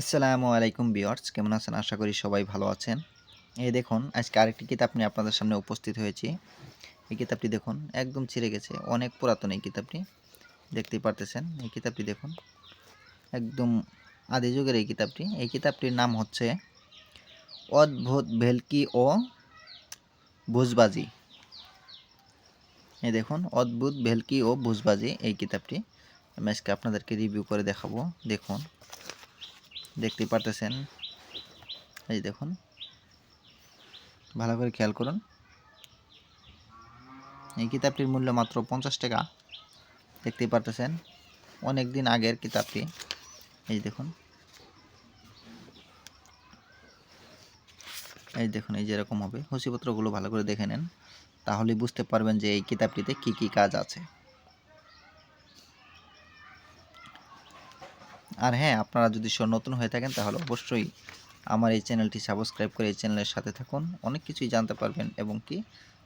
আসসালামু আলাইকুম বিয়ার্স কেমন আছেন? আশা করি সবাই ভালো আছেন। এই দেখুন, আজকে আরেকটি কিতাব নিয়ে আপনাদের সামনে উপস্থিত হয়েছি। এই কিতাবটি দেখুন, একদম ছিঁড়ে গেছে। অনেক পুরাতন এই কিতাবটি, দেখতেই পারতেছেন। এই কিতাবটি দেখুন, একদম আদি যুগের এই কিতাবটি। এই কিতাবটির নাম হচ্ছে অদ্ভুত ভেলকি ও ভুজবাজি। এই দেখুন, অদ্ভুত ভেলকি ও ভুজবাজি এই কিতাবটি। আমি আজকে আপনাদেরকে রিভিউ করে দেখাবো। দেখুন দেখতেই পারতেছেন। এই দেখুন। ভালো করে খেয়াল করুন। এই কিতাবটির মূল্য মাত্র পঞ্চাশ টাকা। দেখতেই পারতেছেন, অনেক দিন আগের কিতাবটি। এই দেখুন। এই দেখুন, এই যেরকম হবে। হুসিপত্রগুলো ভালো করে দেখে নেন। তাহলে বুঝতে পারবেন যে এই কিতাবটিতে কি কি কাজ আছে। আর হ্যাঁ আপনারা যদি স- নতুন হয়ে থাকেন, তাহলে অবশ্যই আমার এই চ্যানেলটি সাবস্ক্রাইব করে এই চ্যানেলের সাথে থাকুন। অনেক কিছুই জানতে পারবেন এবং কি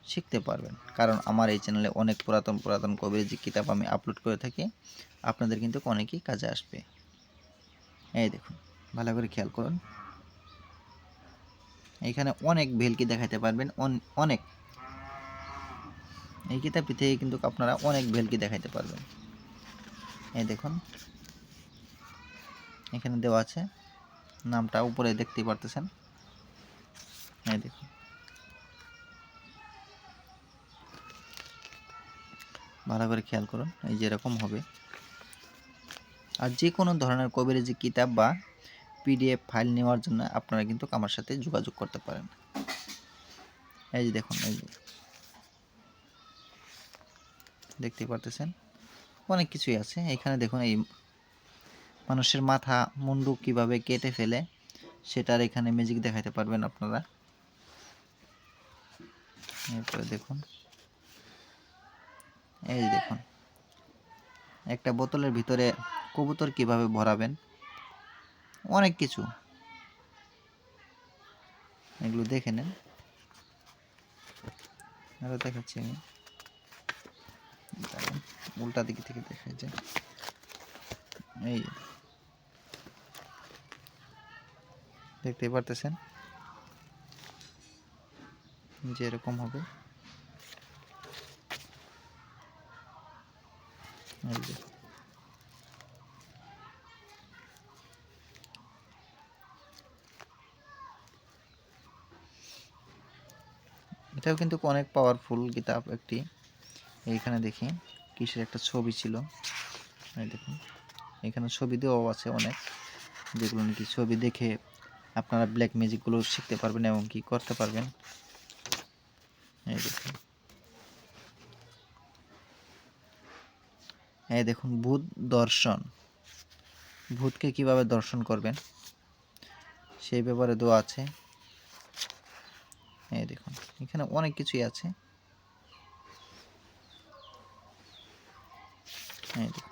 শিখতে পারবেন। কারণ আমার এই চ্যানেলে অনেক পুরাতন পুরাতন কবিরাজি কিতাব আমি আপলোড করে থাকি, আপনাদের কিন্তু অনেকই কাজে আসবে। এই দেখুন, ভালো করে খেয়াল করুন। এখানে অনেক ভেলকি দেখাতে পারবেন, অন- অনেক। এই কিতাবটি থেকে কিন্তু আপনারা অনেক ভেলকি দেখাইতে পারবেন। এই দেখুন এখানে দেওয়া আছে। নামটা উপরে দেখতেই পারতেছেন। এই দেখুন। ভালো করে খেয়াল করুন, এই যে এরকম হবে। আর যে কোনো ধরনের কবিরাজি কিতাব বা পিডিএফ ফাইল নেওয়ার জন্য আপনারা কিন্তু আমার সাথে যোগাযোগ করতে পারেন। এই যে দেখুন, এই যে। দেখতেই পারতেছেন? অনেক কিছুই আছে। এখানে দেখুন, এই মানুষের মাথা, মুন্ডু কীভাবে কেটে ফেলে, সেটার এখানে ম্যাজিক দেখাতে পারবেন আপনারা। এরপরে দেখুন। এই দেখুন। একটা বোতলের ভিতরে কবুতর কীভাবে ভরাবেন? অনেক কিছু। এগুলো দেখে নেন। আরও দেখাচ্ছি আমি। উল্টা দিক থেকে দেখা যায় এই যে। দেখতেই পারতেছেন যে এরকম হবে। এটাও কিন্তু অনেক পাওয়ারফুল কিতাব একটি। এইখানে দেখি কিসের একটা ছবি ছিল। দেখুন, এখানে ছবি দেওয়াও আছে অনেক, যেগুলো নাকি ছবি দেখে আপনারা ব্ল্যাক ম্যাজিকগুলো শিখতে পারবেন এবং কি করতে পারবেন। এই দেখুন। এই দেখুন, ভূত দর্শন। ভূতকে কীভাবে দর্শন করবেন? সেই ব্যাপারে দেওয়া আছে। এই দেখুন, এখানে অনেক কিছুই আছে। এই দেখুন।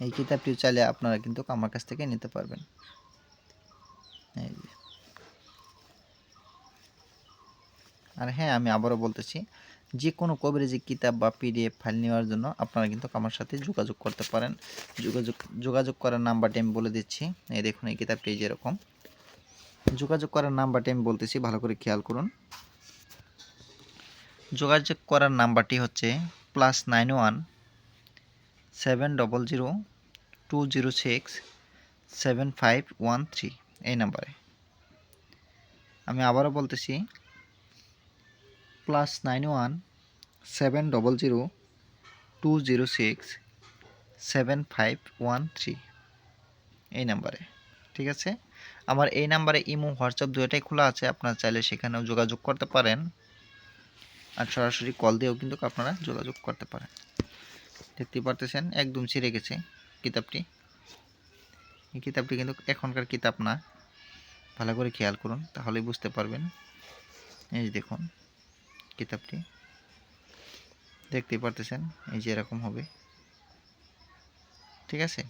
এই কিতাবটি চাইলে আপনারা কিন্তু আমার কাছ থেকে নিতে পারবেন। এই। আর হ্যাঁ আমি আবারও বলতেছি যে কোনো কবিরাজি কিতাব বা পিডিএফ ফাইল নেওয়ার জন্য আপনারা কিন্তু আমার সাথে যোগাযোগ করতে পারেন। যোগাযোগ যোগাযোগ করার নাম্বারটি আমি বলে দিচ্ছি। এই দেখুন, এই কিতাবটি যেরকম যোগাযোগ করার নাম্বারটি আমি বলতেছি, ভালো করে খেয়াল করুন। যোগাযোগ করার নাম্বারটি হচ্ছে plus nine one seven double zero two zero six seven five one three এই নাম্বারে। আমি আবারও বলতেছি plus nine one seven double zero two zero six seven five one three এই নাম্বারে, ঠিক আছে? আমার এই নাম্বারে ইমো, হোয়াটসঅ্যাপ দুটোই খোলা আছে, আপনারা চাইলে সেখানেও যোগাযোগ করতে পারেন। আর সরাসরি কল দিয়েও কিন্তু আপনারা যোগাযোগ করতে পারেন। পারতেছেন, একদম ছিঁড়ে গেছে কিতাবটি এই কিতাবটি কিন্তু এখনকার কিতাব না। ভালো করে খেয়াল করুন, তাহলেই বুঝতে পারবেন। এই যে দেখুন কিতাবটি দেখতেই পারতেছেন, এই যে এরকম হবে। ঠিক আছে?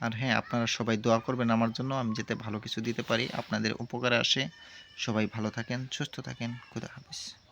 আর হ্যাঁ আপনারা সবাই দোয়া করবেন আমার জন্য, আমি যাতে ভালো কিছু দিতে পারি। আপনাদের উপকারে আসে। সবাই ভালো থাকেন, সুস্থ থাকেন। খুদা হাফিজ।